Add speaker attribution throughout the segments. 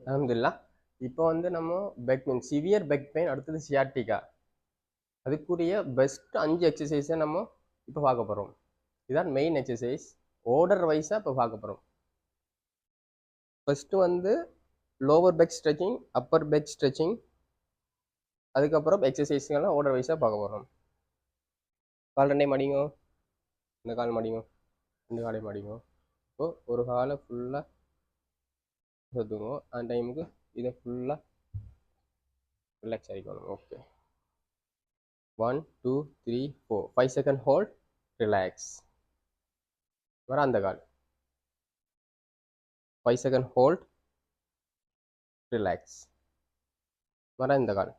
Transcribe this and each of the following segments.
Speaker 1: அலமதுல்லா இப்போ வந்து நம்ம back pain severe back pain அடுத்தது சியாட்டிகா அதுக்குரிய பெஸ்ட் அஞ்சு எக்ஸசைஸை நம்ம இப்போ பார்க்க போகிறோம் இதுதான் மெயின் எக்ஸசைஸ் ஓர்டர் வைஸாக இப்போ பார்க்க போகிறோம் ஃபஸ்ட்டு வந்து lower back stretching upper back stretching அதுக்கப்புறம் எக்ஸசைஸ்கெல்லாம் ஓர்டர் வைஸாக பார்க்க போகிறோம் கால் ரெண்டே மடிங்கோ. இந்த கால் மடிங்கோ. ரெண்டு காலையும் மடிங்கோ. இப்போ ஒரு காலை ஃபுல்லாக சுற்றுங்க அந்த டைமுக்கு இதை ஃபுல்லாக relax ஆகிக்கணும் okay one two three four five second hold relax வர அந்த கால். ஃபைவ் செகண்ட் ஹோல்ட் ரிலாக்ஸ் வர இந்த கால்.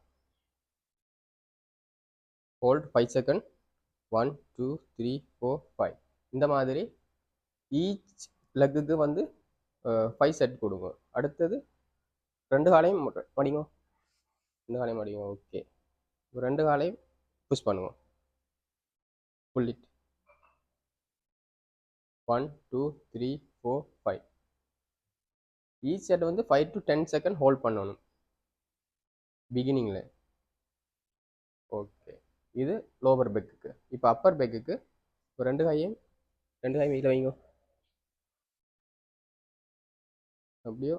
Speaker 1: Hold five second one two three four five இந்த மாதிரி ஈச் லெக்குக்கு வந்து ஃபைவ் செட் கொடுங்க. அடுத்தது ரெண்டு காலையும் மடிங்க. ரெண்டு காலையும் மடிங்க. ஓகே ரெண்டு காலையும் புஷ் பண்ணுவோம் pull it one two three four five each set வந்து five to ten second hold பண்ணணும். பிகினிங்கில் ஓகே இது லோவர் பெக்குக்கு இப்போ அப்பர் பெக்குக்கு ரெண்டு காயும் ரெண்டு காயும் இதில் வைங்க. அப்படியோ?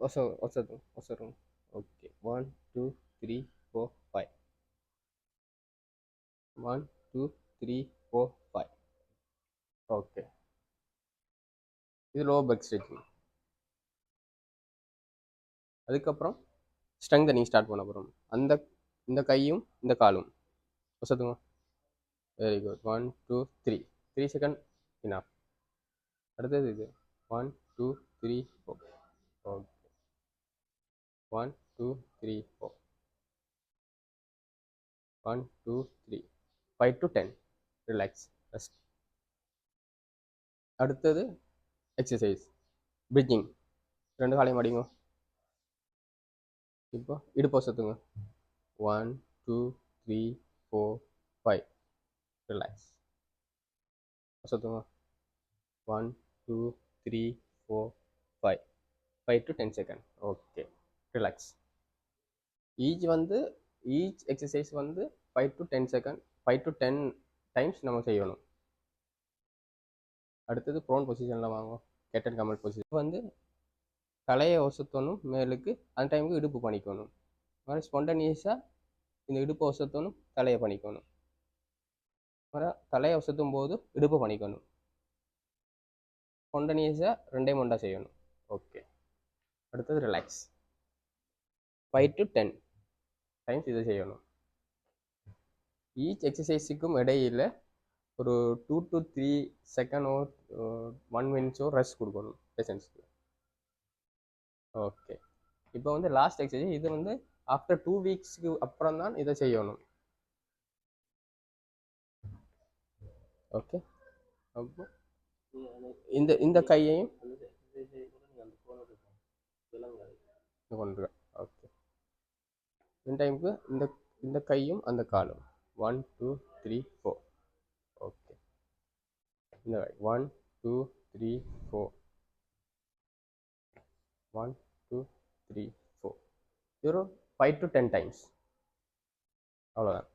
Speaker 1: ஒச ஒசத்தும் ஒசரும். Okay. One two three four five one two three four five okay இது லோ பெக் ஸ்ட்ரெச்சிங் அதுக்கப்புறம் ஸ்ட்ரெங்தனிங் ஸ்டார்ட் பண்ண போகிறோம் அந்த இந்த கையும் இந்த காலும். ஒசத்துங்க very good one two three three second enough அடுத்தது இது. One two three four okay one two three four one two three five to ten relax rest அடுத்தது எக்ஸசைஸ் பிரிட்ஜிங் ரெண்டு காலையும் அடிங்க. இப்போ இடுப்பு சத்துங்க one two three four five relax சத்துங்க one two three four five five to ten second okay relax each வந்து each exercise வந்து five to ten second five to ten times நம்ம செய்யணும். அடுத்தது ப்ரோன் பொசிஷனில் வாங்குவோம் கேட்டன் கமல் பொசிஷன் வந்து தலையை ஒசத்தணும் மேலுக்கு அந்த டைமுக்கு இடுப்பு பண்ணிக்கணும் மாதிரி ஸ்பான்டனியஸாக இந்த இடுப்பு ஒசத்தணும் தலையை பண்ணிக்கணும் அப்புறம் தலையை ஒசத்தும் போது இடுப்பு பண்ணிக்கணும் ஸ்பான்டனியஸாக ரெண்டே மொண்டா செய்யணும். ஓகே அடுத்தது relax five to ten times இதை செய்யணும். ஈச் எக்ஸசைஸுக்கும் இடையில் ஒரு டூ டு த்ரீ செகண்டோ ஒன் மினிட்ஸோ ரெஸ்ட் கொடுக்கணும் பேஷண்ட்ஸ்க்கு ஓகே இப்போ வந்து லாஸ்ட் எக்ஸசைஸ் இது வந்து ஆஃப்டர் டூ வீக்ஸ்க்கு அப்புறம் தான் இதை செய்யணும். ஓகே அப்போ இந்த இந்த கையையும் ஓகே இந்த டைமுக்கு இந்த இந்த கையும் அந்த காலும். One two three four okay இந்த one two three four one two three four ஒரு ஃபைவ் டு டென் டைம்ஸ் அவ்வளோதான்